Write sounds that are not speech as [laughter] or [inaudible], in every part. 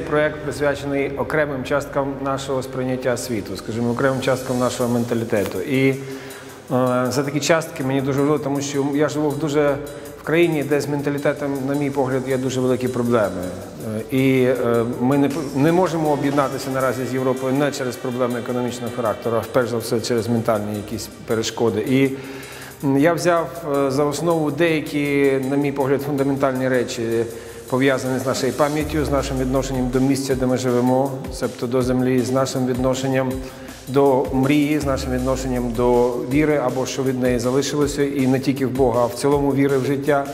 Проект присвячений окремим часткам нашого сприйняття світу, скажімо, окремим часткам нашого менталітету. І е, за такі частки мені дуже важливо, тому що я живу в дуже в країні, де з менталітетом, на мій погляд, є дуже великі проблеми. Е, І е, ми не, не можемо об'єднатися наразі з Європою не через проблеми економічного характеру, а перш за все через ментальні якісь перешкоди. І я взяв е, за основу деякі, на мій погляд, фундаментальні речі, пов'язані з нашою пам'яттю, з нашим відношенням до місця, де ми живемо, себто до землі, з нашим відношенням до мрії, з нашим відношенням до віри або що від неї залишилося, і не тільки в Бога, а в цілому віри в життя.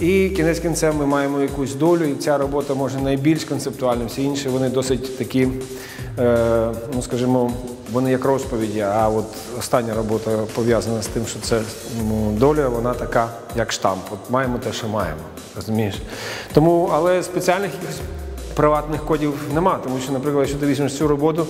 І кінець кінцем ми маємо якусь долю, і ця робота може найбільш концептуальна, всі інші вони досить такі, е, ну скажімо, вони як розповіді. А от остання робота пов'язана з тим, що це ну, доля, вона така, як штамп. От маємо те, що маємо. Розумієш? Тому, але спеціальних якихось приватних кодів нема, тому що, наприклад, якщо ти візьмеш цю роботу,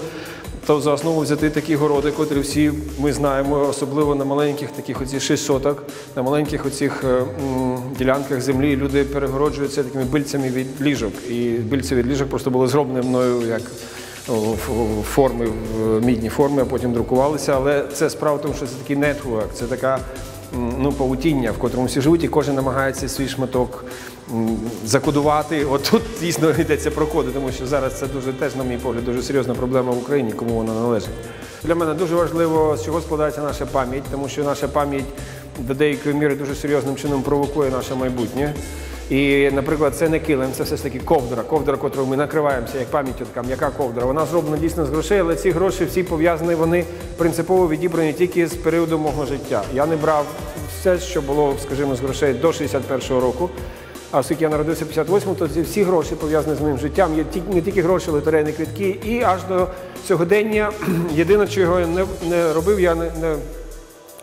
то за основу взяти такі городи, котрі всі ми знаємо, особливо на маленьких таких оці 6 соток, на маленьких оцих е, м, ділянках землі люди перегороджуються такими бильцями від ліжок. І бильці від ліжок просто були зроблені мною як форми, мідні форми, а потім друкувалися. Але це справа в тому, що це такий нетворк, це така ну, паутіння, в котрому всі живуть, і кожен намагається свій шматок закодувати. От тут дійсно йдеться про коди, тому що зараз це дуже теж, на мій погляд, дуже серйозна проблема в Україні, кому вона належить. Для мене дуже важливо, з чого складається наша пам'ять, тому що наша пам'ять до деякої міри дуже серйозним чином провокує наше майбутнє. І, наприклад, це не килим, це все ж таки ковдра, ковдра, котрою ми накриваємося, як пам'яттю, м'яка ковдра. Вона зроблена дійсно з грошей, але ці гроші всі пов'язані, вони принципово відібрані тільки з періоду мого життя. Я не брав все, що було, скажімо, з грошей до 61-го року. А оскільки я народився в 58-му, то всі гроші пов'язані з моїм життям. Є не тільки гроші, лотерейні квитки, і аж до сьогодення [clears throat] єдине, чого я не, не робив, я не, не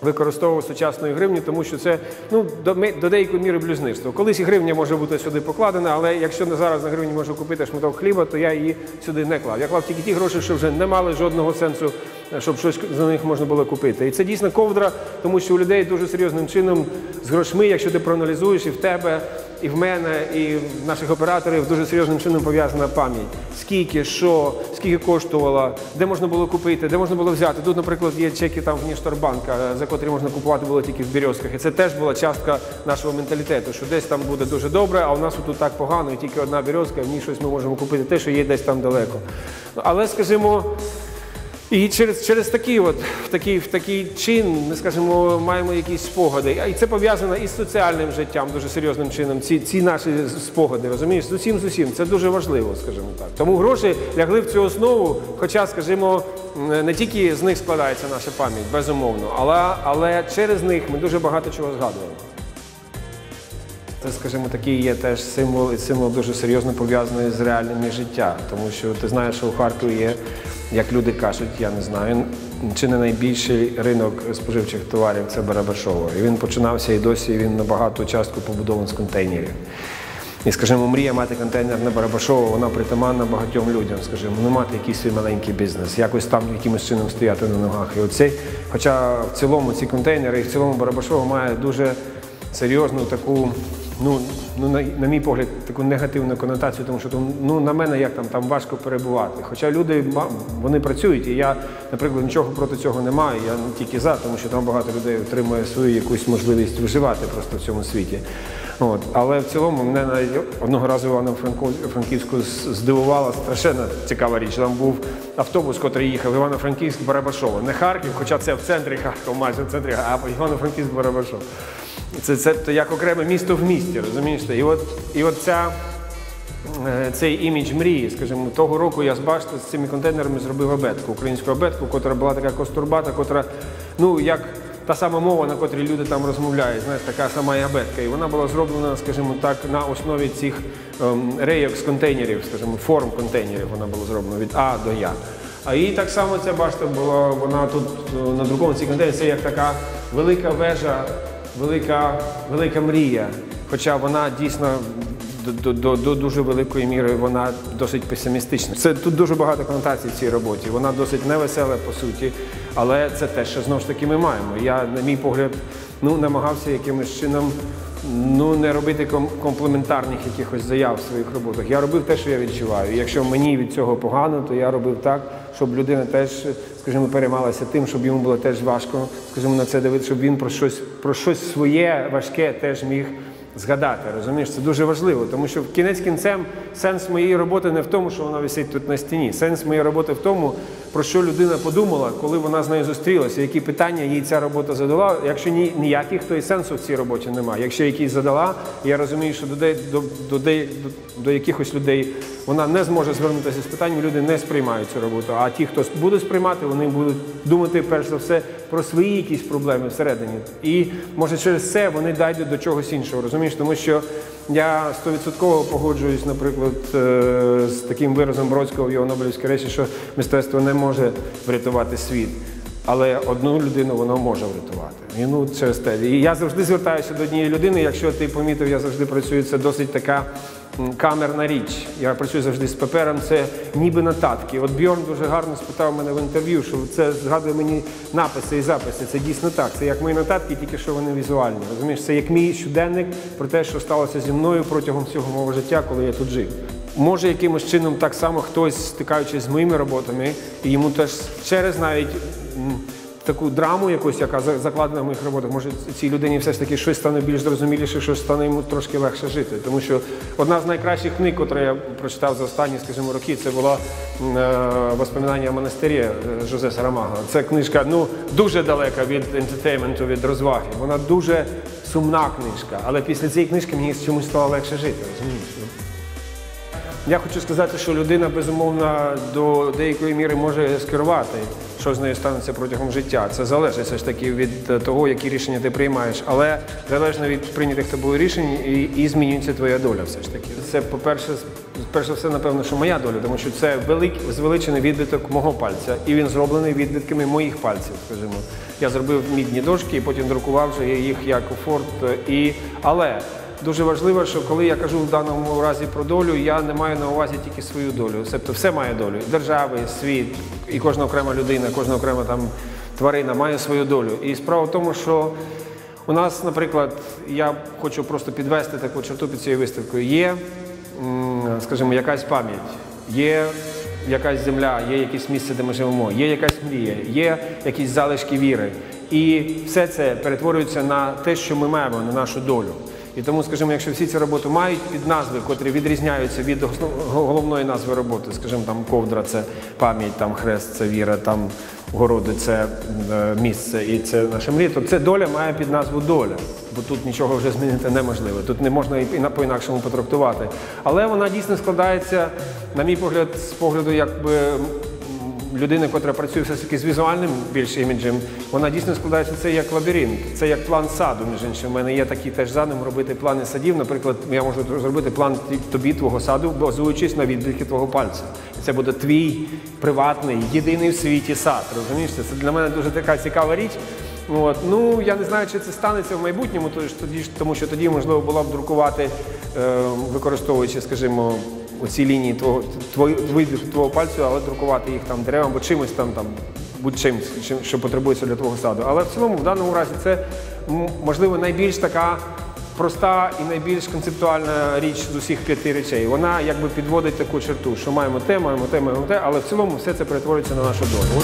використовував сучасної гривні, тому що це ну, до, до деякої міри блюзнирство. Колись і гривня може бути сюди покладена, але якщо не зараз на гривні можу купити шматок хліба, то я її сюди не клав. Я клав тільки ті гроші, що вже не мали жодного сенсу, щоб щось за них можна було купити. І це дійсно ковдра, тому що у людей дуже серйозним чином з грошми, якщо ти проаналізуєш і в тебе, і в мене, і в наших операторів дуже серйозним чином пов'язана пам'ять. Скільки, що, скільки коштувало, де можна було купити, де можна було взяти. Тут, наприклад, є чеки там в Нішторбанка, за котрі можна купувати було тільки в Березках. І це теж була частка нашого менталітету, що десь там буде дуже добре, а у нас тут так погано, і тільки одна березка, в ній щось ми можемо купити, те, що є десь там далеко. Ну, Але, скажімо, і через, через такий от, в такий, в такий чин, ми скажімо, маємо якісь спогади. І це пов'язано із соціальним життям дуже серйозним чином. Ці, ці наші спогади, розумієш, з усім з усім. Це дуже важливо, скажімо так. Тому гроші лягли в цю основу, хоча, скажімо, не тільки з них складається наша пам'ять, безумовно, але, але через них ми дуже багато чого згадуємо. Це, скажімо, такий є теж символ, і символ дуже серйозно пов'язаний з реальними життя. Тому що ти знаєш, що у Харкові є, як люди кажуть, я не знаю, чи не найбільший ринок споживчих товарів це Барабашово. І він починався і досі він на багату частку побудований з контейнерів. І, скажімо, мрія мати контейнер на Барабашово, вона притаманна багатьом людям, скажімо, не мати якийсь свій маленький бізнес, якось там якимось чином стояти на ногах. І оцей, хоча в цілому ці контейнери, і в цілому Барабашово має дуже серйозну таку, ну, ну на, на мій погляд, таку негативну конотацію, тому що там, ну, на мене як там, там важко перебувати. Хоча люди вони працюють, і я, наприклад, нічого проти цього не маю. Я тільки за, тому що там багато людей отримує свою якусь можливість виживати просто в цьому світі. От. Але в цілому мене навіть одного разу івано франківську здивувала страшенно цікава річ. Там був автобус, який їхав Івано-Франківськ Барабашово. Не Харків, хоча це в центрі Харкова, майже в центрі, а Івано-Франківськ Барабашово. Це, це як окреме місто в місті, розумієш? І от, і от ця, е, цей імідж мрії, скажімо, того року я з бачите, з цими контейнерами зробив абетку, українську абетку, котра була така костурбата, котра, ну, як та сама мова, на котрій люди там розмовляють, знаєш, така сама і абетка. І вона була зроблена, скажімо так, на основі цих ем, рейок з контейнерів, скажімо, форм контейнерів вона була зроблена від А до Я. А і так само ця башта була, вона тут е, надрукована ці контейнери, це як така велика вежа, велика, велика мрія. Хоча вона дійсно до, до, до, дуже великої міри вона досить песимістична. Це тут дуже багато конотацій в цій роботі. Вона досить невесела по суті, але це те, що знову ж таки ми маємо. Я, на мій погляд, ну намагався якимось чином ну не робити ком- комплементарних якихось заяв в своїх роботах. Я робив те, що я відчуваю. Якщо мені від цього погано, то я робив так, щоб людина теж, скажімо, переймалася тим, щоб йому було теж важко, скажімо, на це дивитися, щоб він про щось про щось своє важке теж міг згадати. Розумієш, це дуже важливо, тому що кінець кінцем сенс моєї роботи не в тому, що вона висить тут на стіні. Сенс моєї роботи в тому, про що людина подумала, коли вона з нею зустрілася, які питання їй ця робота задала. Якщо ні, ніяких, то і сенсу в цій роботі немає. Якщо якісь задала, я розумію, що до, до, до, до, до якихось людей вона не зможе звернутися з питанням, люди не сприймають цю роботу. А ті, хто буде сприймати, вони будуть думати перш за все про свої якісь проблеми всередині. І може через це вони дійдуть до чогось іншого. Розумієш, тому що я стовідсотково погоджуюсь, наприклад, е, з таким виразом Бродського в його Нобелівській речі, що мистецтво не може врятувати світ. Але одну людину воно може врятувати. І ну через те. І я завжди звертаюся до однієї людини. Якщо ти помітив, я завжди працюю. Це досить така камерна річ. Я працюю завжди з папером. Це ніби нотатки. От Бьорн дуже гарно спитав мене в інтерв'ю, що це згадує мені написи і записи. Це дійсно так. Це як мої нотатки, тільки що вони візуальні. Розумієш, це як мій щоденник про те, що сталося зі мною протягом всього мого життя, коли я тут жив. Може, якимось чином так само хтось, стикаючись з моїми роботами, і йому теж через навіть таку драму якусь, яка за- закладена в моїх роботах, може цій людині все ж таки щось стане більш зрозуміліше, щось стане йому трошки легше жити. Тому що одна з найкращих книг, яку я прочитав за останні, скажімо, роки, це була е, «Воспоминання о монастирі» е, Жозе Сарамага. Це книжка ну, дуже далека від ентертейменту, від розваги. Вона дуже сумна книжка. Але після цієї книжки мені чомусь стало легше жити. Розумієш? Я хочу сказати, що людина безумовно до деякої міри може скерувати, що з нею станеться протягом життя. Це залежить все ж таки від того, які рішення ти приймаєш, але залежно від прийнятих тобою рішень і, і змінюється твоя доля. Все ж таки. Це, по-перше, перш за все, напевно, що моя доля, тому що це велик, звеличений відбиток мого пальця, і він зроблений відбитками моїх пальців. Скажімо, я зробив мідні дошки, і потім друкував вже їх як форт. І але Дуже важливо, що коли я кажу в даному разі про долю, я не маю на увазі тільки свою долю. Тобто все має долю. Держави, світ, і кожна окрема людина, кожна окрема там тварина має свою долю. І справа в тому, що у нас, наприклад, я хочу просто підвести таку черту під цією виставкою. Є, скажімо, якась пам'ять, є якась земля, є якесь місце, де ми живемо, є якась мрія, є якісь залишки віри. І все це перетворюється на те, що ми маємо, на нашу долю. І тому, скажімо, якщо всі ці роботи мають підназви, котрі відрізняються від головної назви роботи, скажімо, там ковдра це пам'ять, там хрест це віра, там городи це е, місце і це наша мрія, то це доля має під назву доля. Бо тут нічого вже змінити неможливо. Тут не можна і на- по-інакшому потрактувати. Але вона дійсно складається, на мій погляд, з погляду, якби людини, яка працює все ж таки з візуальним більш іміджем, вона дійсно складається це як лабіринт, це як план саду. Між іншим, у мене є такий теж задум робити плани садів. Наприклад, я можу зробити план тобі твого саду, базуючись на відбитки твого пальця. Це буде твій приватний, єдиний в світі сад. Розумієш, це для мене дуже така цікава річ. От. Ну, я не знаю, чи це станеться в майбутньому, тому що тоді можливо було б друкувати, е, використовуючи, скажімо, оці лінії твого твої твого пальцю, але друкувати їх там деревом або чимось там, там будь-чим, чим, що потребується для твого саду. Але в цілому, в даному разі, це можливо найбільш така проста і найбільш концептуальна річ з усіх п'яти речей. Вона якби підводить таку черту, що маємо те, маємо те, маємо те, але в цілому все це перетворюється на нашу долю.